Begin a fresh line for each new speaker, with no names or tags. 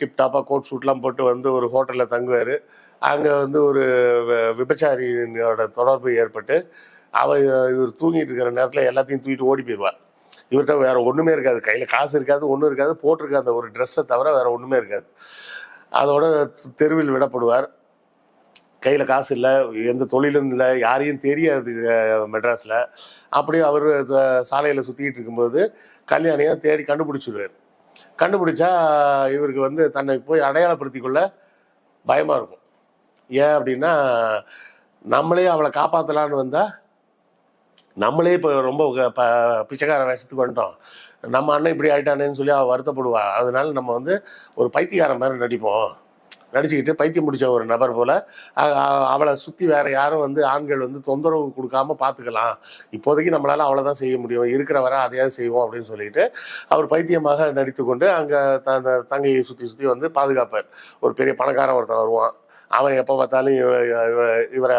டிப்டாப்பாக code ஷூட்லாம் போட்டு வந்து ஒரு ஹோட்டலில் தங்குவார். அங்கே வந்து ஒரு விபச்சாரியோட தொடர்பு ஏற்பட்டு அவ இவர் தூங்கிட்டு இருக்கிற நேரத்தில் எல்லாத்தையும் தூக்கிட்டு ஓடி போயிடுவார். இவர்கிட்ட வேற ஒன்றுமே இருக்காது. கையில் காசு இருக்காது ஒன்றும் இருக்காது. போட்டிருக்க அந்த ஒரு ட்ரெஸ்ஸை தவிர வேற ஒன்றுமே இருக்காது. அதோட தெருவில் விடப்படுவார். கையில் காசு இல்லை எந்த தொழிலும் இல்லை யாரையும் தெரியாது மெட்ராஸில். அப்படியே அவர் சாலையில் சுற்றிக்கிட்டு இருக்கும்போது கல்யாணியாக தேடி கண்டுபிடிச்சிடுவார் கண்டுபிடிச்சா இவருக்கு வந்து தன்னை போய் அடையாளப்படுத்தி கொள்ள பயமாக இருக்கும். ஏன் அப்படின்னா நம்மளே அவளை காப்பாற்றலான்னு வந்தால் நம்மளே இப்போ ரொம்ப ப- பிச்சைக்கார வேஷத்துக்கு வந்துட்டோம். நம்ம அண்ணன் இப்படி ஆகிட்டானேன்னு சொல்லி அவள் வருத்தப்படுவா. அதனால நம்ம வந்து ஒரு பைத்தியக்காரன் மாதிரி நடிப்போம். நடிச்சுக்கிட்டு பைத்தியம் முடிச்ச ஒரு நபர் போல. அவளை சுற்றி வேற யாரும் வந்து ஆண்கள் வந்து தொந்தரவு கொடுக்காம பார்த்துக்கலாம் இப்போதைக்கு நம்மளால அவ்வளோதான் செய்ய முடியும். இருக்கிற வர அதையாவது செய்வோம் அப்படின்னு சொல்லிட்டு அவர் பைத்தியமாக நடித்து கொண்டு அங்கே தன் தங்கையை சுற்றி சுற்றி வந்து பாதுகாப்பார். ஒரு பெரிய பணக்காரன் ஒருத்தன் வருவான். அவன் எப்போ பார்த்தாலும் இவ- இவ- இவரை